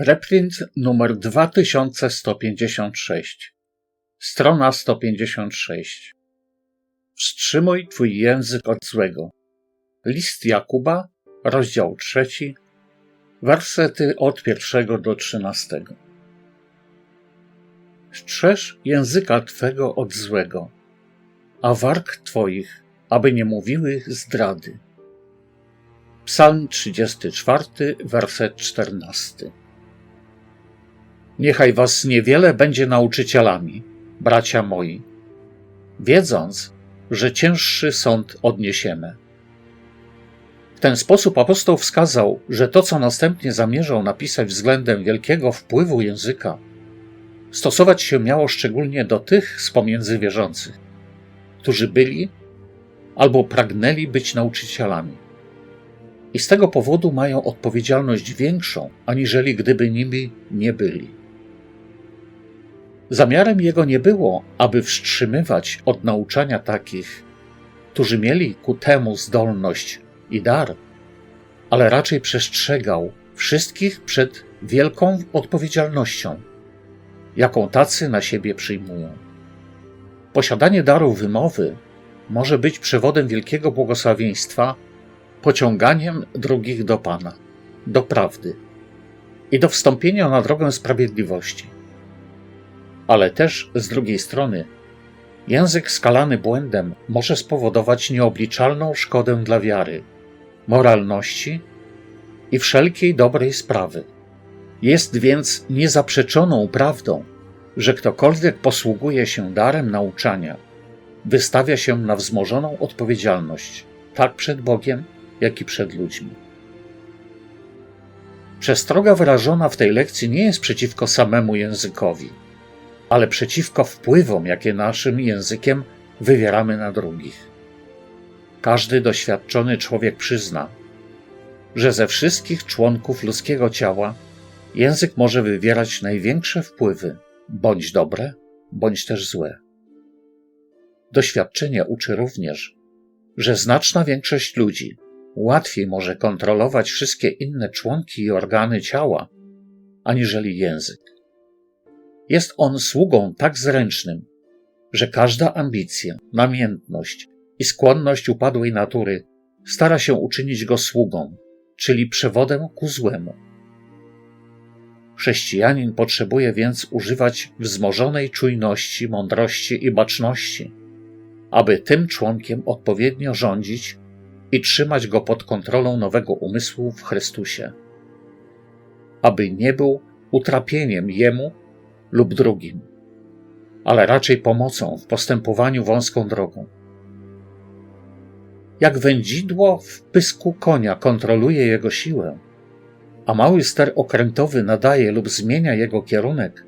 Reprint numer 2156. Strona 156. Wstrzymuj twój język od złego. List Jakuba, rozdział trzeci, wersety od pierwszego do trzynastego. Strzeż języka twego od złego, a warg twoich, aby nie mówiły zdrady. Psalm 34, werset 14. Niechaj was niewiele będzie nauczycielami, bracia moi, wiedząc, że cięższy sąd odniesiemy. W ten sposób apostoł wskazał, że to, co następnie zamierzał napisać względem wielkiego wpływu języka, stosować się miało szczególnie do tych z pomiędzy wierzących, którzy byli albo pragnęli być nauczycielami. I z tego powodu mają odpowiedzialność większą, aniżeli gdyby nimi nie byli. Zamiarem jego nie było, aby wstrzymywać od nauczania takich, którzy mieli ku temu zdolność i dar, ale raczej przestrzegał wszystkich przed wielką odpowiedzialnością, jaką tacy na siebie przyjmują. Posiadanie daru wymowy może być przewodem wielkiego błogosławieństwa, pociąganiem drugich do Pana, do prawdy i do wstąpienia na drogę sprawiedliwości ale też z drugiej strony język skalany błędem może spowodować nieobliczalną szkodę dla wiary, moralności i wszelkiej dobrej sprawy. Jest więc niezaprzeczoną prawdą, że ktokolwiek posługuje się darem nauczania, wystawia się na wzmożoną odpowiedzialność, tak przed Bogiem, jak i przed ludźmi. Przestroga wyrażona w tej lekcji nie jest przeciwko samemu językowi ale przeciwko wpływom, jakie naszym językiem wywieramy na drugich. Każdy doświadczony człowiek przyzna, że ze wszystkich członków ludzkiego ciała język może wywierać największe wpływy, bądź dobre, bądź też złe. Doświadczenie uczy również, że znaczna większość ludzi łatwiej może kontrolować wszystkie inne członki i organy ciała, aniżeli język. Jest on sługą tak zręcznym, że każda ambicja, namiętność i skłonność upadłej natury stara się uczynić go sługą, czyli przewodem ku złemu. Chrześcijanin potrzebuje więc używać wzmożonej czujności, mądrości i baczności, aby tym członkiem odpowiednio rządzić i trzymać go pod kontrolą nowego umysłu w Chrystusie, aby nie był utrapieniem jemu lub drugim, ale raczej pomocą w postępowaniu wąską drogą. Jak wędzidło w pysku konia kontroluje jego siłę, a mały ster okrętowy nadaje lub zmienia jego kierunek,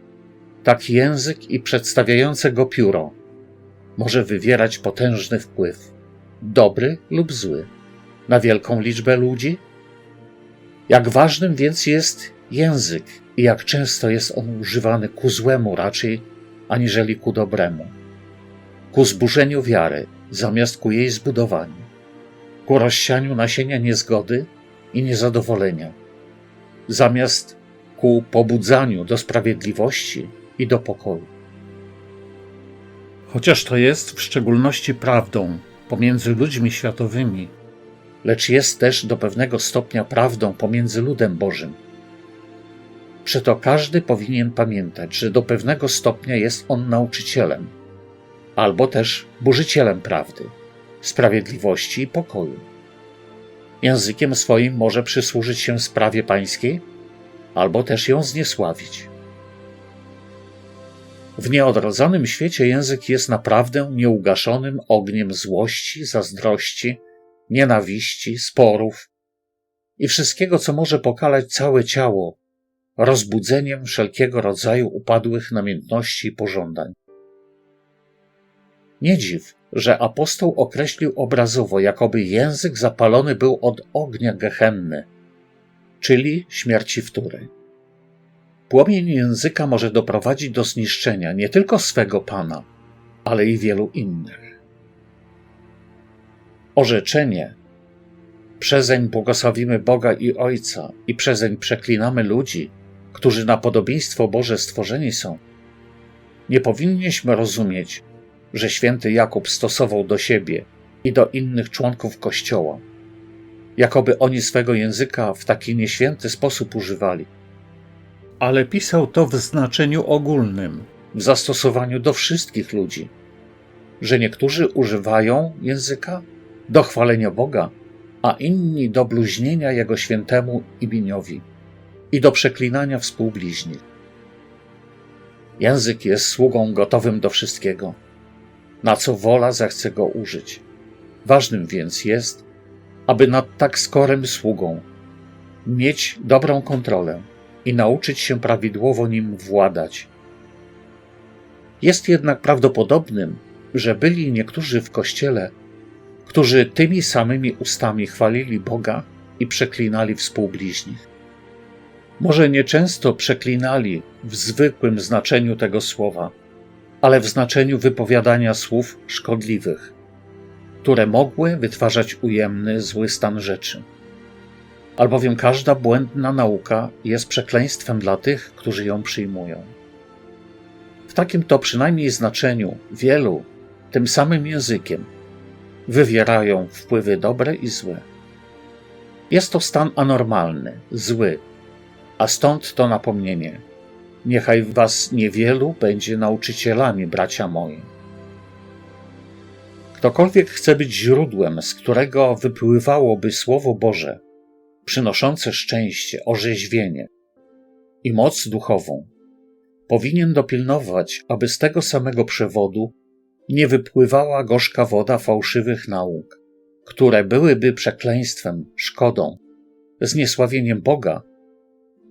tak język i przedstawiające go pióro może wywierać potężny wpływ, dobry lub zły, na wielką liczbę ludzi. Jak ważnym więc jest język i jak często jest on używany ku złemu raczej, aniżeli ku dobremu, ku zburzeniu wiary zamiast ku jej zbudowaniu, ku rozsianiu nasienia niezgody i niezadowolenia, zamiast ku pobudzaniu do sprawiedliwości i do pokoju. Chociaż to jest w szczególności prawdą pomiędzy ludźmi światowymi, lecz jest też do pewnego stopnia prawdą pomiędzy ludem Bożym Przeto każdy powinien pamiętać, że do pewnego stopnia jest on nauczycielem, albo też burzycielem prawdy, sprawiedliwości i pokoju. Językiem swoim może przysłużyć się sprawie pańskiej, albo też ją zniesławić. W nieodrodzonym świecie język jest naprawdę nieugaszonym ogniem złości, zazdrości, nienawiści, sporów i wszystkiego, co może pokalać całe ciało rozbudzeniem wszelkiego rodzaju upadłych namiętności i pożądań. Nie dziw, że apostoł określił obrazowo, jakoby język zapalony był od ognia gehenny, czyli śmierci wtóry. Płomień języka może doprowadzić do zniszczenia nie tylko swego Pana, ale i wielu innych. Orzeczenie przezeń błogosławimy Boga i Ojca i przezeń przeklinamy ludzi – którzy na podobieństwo Boże stworzeni są, nie powinniśmy rozumieć, że święty Jakub stosował do siebie i do innych członków Kościoła, jakoby oni swego języka w taki nieświęty sposób używali. Ale pisał to w znaczeniu ogólnym, w zastosowaniu do wszystkich ludzi, że niektórzy używają języka do chwalenia Boga, a inni do bluźnienia Jego świętemu imieniowi i do przeklinania współbliźnich. Język jest sługą gotowym do wszystkiego, na co wola zechce go użyć. Ważnym więc jest, aby nad tak skorym sługą mieć dobrą kontrolę i nauczyć się prawidłowo nim władać. Jest jednak prawdopodobnym, że byli niektórzy w kościele, którzy tymi samymi ustami chwalili Boga i przeklinali współbliźnich. Może nieczęsto przeklinali w zwykłym znaczeniu tego słowa, ale w znaczeniu wypowiadania słów szkodliwych, które mogły wytwarzać ujemny, zły stan rzeczy. Albowiem każda błędna nauka jest przekleństwem dla tych, którzy ją przyjmują. W takim to przynajmniej znaczeniu wielu tym samym językiem wywierają wpływy dobre i złe. Jest to stan anormalny, zły, a stąd to napomnienie. Niechaj was niewielu będzie nauczycielami, bracia moi. Ktokolwiek chce być źródłem, z którego wypływałoby Słowo Boże, przynoszące szczęście, orzeźwienie i moc duchową, powinien dopilnować, aby z tego samego przewodu nie wypływała gorzka woda fałszywych nauk, które byłyby przekleństwem, szkodą, zniesławieniem Boga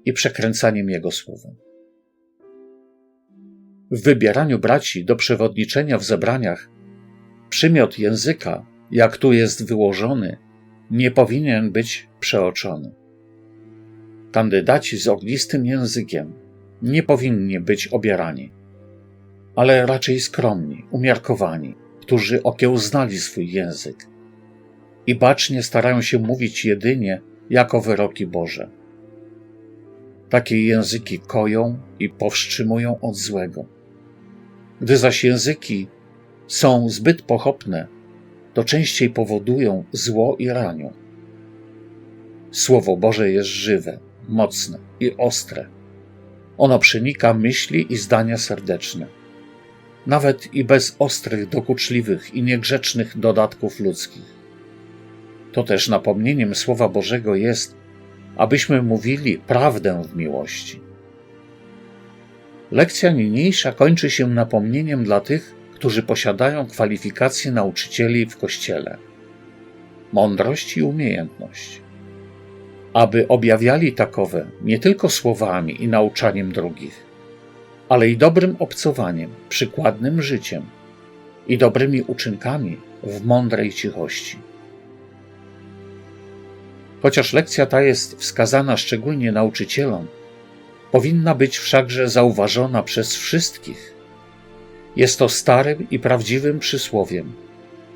i przekręcaniem Jego słowem. W wybieraniu braci do przewodniczenia w zebraniach przymiot języka, jak tu jest wyłożony, nie powinien być przeoczony. Kandydaci z ognistym językiem nie powinni być obierani, ale raczej skromni, umiarkowani, którzy okiełznali swój język i bacznie starają się mówić jedynie jako wyroki Boże. Takie języki koją i powstrzymują od złego. Gdy zaś języki są zbyt pochopne, to częściej powodują zło i ranią. Słowo Boże jest żywe, mocne i ostre. Ono przenika myśli i zdania serdeczne, nawet i bez ostrych, dokuczliwych i niegrzecznych dodatków ludzkich. To też napomnieniem Słowa Bożego jest, abyśmy mówili prawdę w miłości. Lekcja niniejsza kończy się napomnieniem dla tych, którzy posiadają kwalifikacje nauczycieli w Kościele, mądrość i umiejętność, aby objawiali takowe nie tylko słowami i nauczaniem drugich, ale i dobrym obcowaniem, przykładnym życiem i dobrymi uczynkami w mądrej cichości. Chociaż lekcja ta jest wskazana szczególnie nauczycielom, powinna być wszakże zauważona przez wszystkich. Jest to starym i prawdziwym przysłowiem,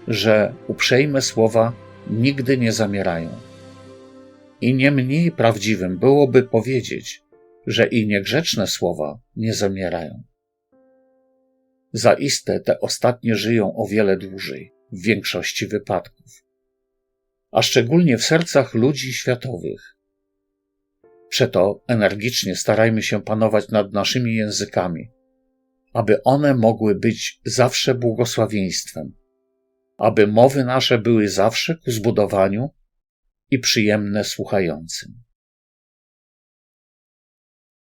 że uprzejme słowa nigdy nie zamierają. I nie mniej prawdziwym byłoby powiedzieć, że i niegrzeczne słowa nie zamierają. Zaiste te ostatnie żyją o wiele dłużej, w większości wypadków a szczególnie w sercach ludzi światowych. Przeto energicznie starajmy się panować nad naszymi językami, aby one mogły być zawsze błogosławieństwem, aby mowy nasze były zawsze ku zbudowaniu i przyjemne słuchającym.